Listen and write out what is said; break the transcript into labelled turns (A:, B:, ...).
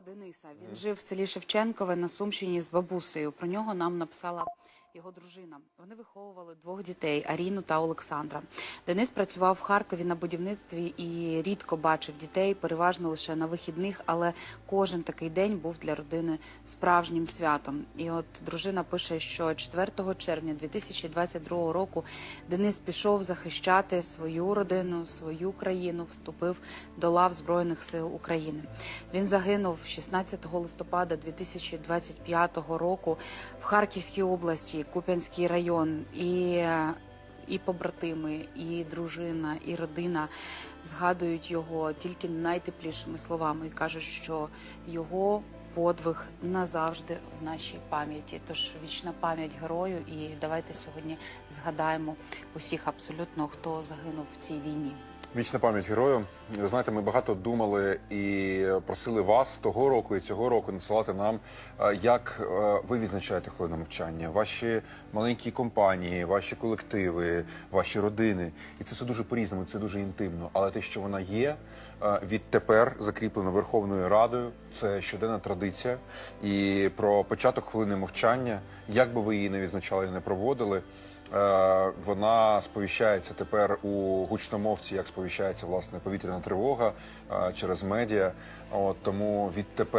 A: Дениса. Він жив в селі Шевченкове на Сумщині з бабусею. Про нього нам написала його дружина. Вони виховували двох дітей Аріну та Олександра. Денис працював в Харкові на будівництві і рідко бачив дітей, переважно лише на вихідних, але кожен такий день був для родини справжнім святом. І от дружина пише, що 4 червня 2022 року Денис пішов захищати свою родину, свою країну, вступив до лав Збройних сил України. Він загинув 16 листопада 2025 року в Харківській області, Куп'янський район. І і побратими, і дружина, і родина згадують його тільки найтеплішими словами і кажуть, що його подвиг назавжди в нашій пам'яті. Тож вічна пам'ять герою, і давайте сьогодні згадаємо усіх абсолютно, хто загинув в цій війні.
B: Вічна пам'ять герою. Ви знаєте, ми багато думали і просили вас того року і цього року надсилати нам, е, як е, ви відзначаєте хвилину мовчання, ваші маленькі компанії, ваші колективи, ваші родини. І це все дуже по-різному, це дуже інтимно. Але те, що вона є, е, відтепер закріплено Верховною Радою, це щоденна традиція. І про початок хвилини мовчання, як би ви її не відзначали і не проводили. Е, Вона сповіщається тепер у гучномовці, як сповіщається власне повітряна тривога е, через медіа. От тому відтепер.